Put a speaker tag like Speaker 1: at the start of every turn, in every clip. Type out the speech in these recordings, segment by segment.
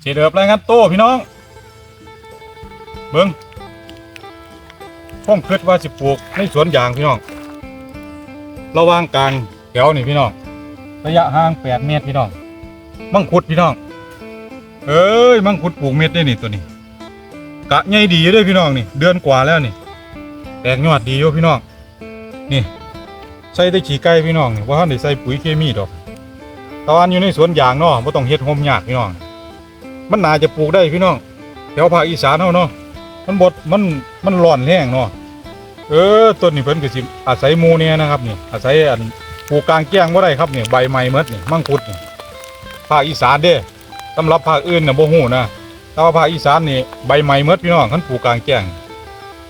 Speaker 1: เสีเดือบรายงานโตพี่น้อง เบิ้งพ่อมคิดว่าสิปลูกในสวนยางพี่น้อง ระว่างกลางแถวนี่พี่น้อง ระยะห่างแปดเมตรพี่น้อง มังคุดพี่น้อง เอ้ย มังคุดปลูกเม็ดได้นี่ตัวนี้ กะใหญ่ดีด้วยพี่น้องนี่ เดือนกว่าแล้วนี่ แตกยอดดีอยู่พี่น้อง นี่ใส่ได้ขี้ไก่พี่น้องนี่ว่าท่านได้ใส่ปุ๋ยเคมีดอกตอนอยู่ในสวนยางเนาะบ่ต้องเฮ็ดโฮมยากพี่น้อง มันน่าจะปลูกได้พี่น้องแถวภาคอีสานเฮาเนาะมันบดมันมันร้อนแห้งเนาะเออต้นนี้เพิ่นก็สิอาศัยหมูเนี่ยนะครับนี่อาศัยอันปลูกกลางแจ้งบ่ได้ครับนี่ใบใหม่หมดนี่มังคุดนี่ภาคอีสานเด้สำหรับภาคอื่นน่ะบ่ฮู้นะแต่ว่าภาคอีสานนี่ใบใหม่หมดพี่น้องคันปลูกกลางแจ้ง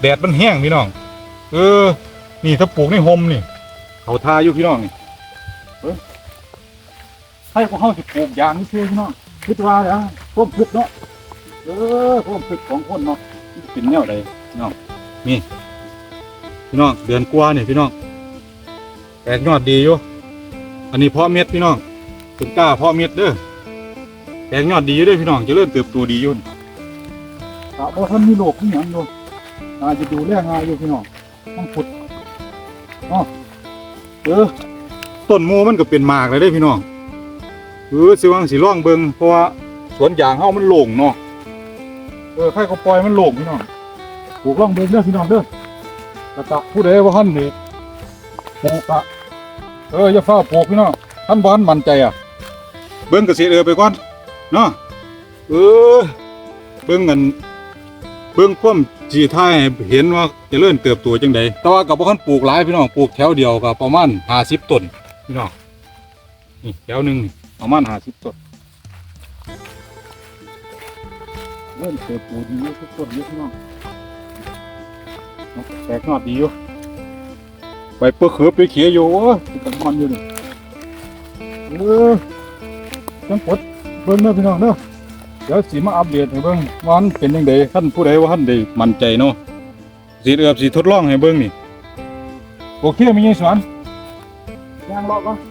Speaker 1: แดดมันแห้งพี่น้องเออ นี่ถ้าปลูกในโฮมนี่เขาทาอยู่พี่น้องนี่เอ้ยให้พวกเขาสิปลูกยางนี่เชื่อพี่น้อง คิดว่าอะพวกคิดเนาะเออพวกคิดของคนเนาะเป็นแนวใดพี่น้องนี่พี่น้องเดือนกว่านี่พี่น้องแตกยอดดีอยู่อันนี้เพาะเม็ดพี่น้องถึงกล้าเพาะเม็ดเด้อแตกยอดดีอยู่ด้อพี่น้องจะเริ่มเติบโตดีอยู่นี่กะบ่ทันมีโรคมีหยังอยู่อาจจะดูแลง่ายอยู่พี่น้องต้องขุดเออต้นโมมันก็เป็นหมากเลยได้พี่น้อง เออสิวังสิร่องเบิงเพราะว่าสวนยางเฮามันโล่งเนาะเออใครเขาปล่อยมันโล่งพี่น้องปลูกร่องเบิงเด้อพี่น้องเด้อกระตะผู้ใดว่าท่านนี่ปลูกอะเอออย่าฟ้าปลูกพี่น้องท่านบ้านมั่นใจอะ เบิ้งเกษตรเออไปก่อนเนาะเออเบิ้งเงินเบิ้งความจีท่ายเห็นว่าจะเริ่มเติบโตจังใดแต่ว่ากับบ่คันปลูกหลายพี่น้องปลูกแถวเดียวก็ประมาณ50ต้นพี่น้อง นี่แถวหนึ่งนี่ประมาณ50ต้นเริ่มเติบโตดีอยู่ทุกต้นอยู่พี่น้องแตกยอดดีอยู่ไปเปื้อเขือไปเขียอยู่โอ้ยกันมันอยู่นี่เออจังปดเบิ่งเด้อพี่น้องเด้อเดี๋ยวสิมาอัปเดตให้เบิ่งว่ามันเป็นจังไดท่านผู้ใดว่าท่านได้มั่นใจเนาะสีเอือบสีทดลองให้เบิ่งนี่โอเคมีไงสอนย่างรอก่อน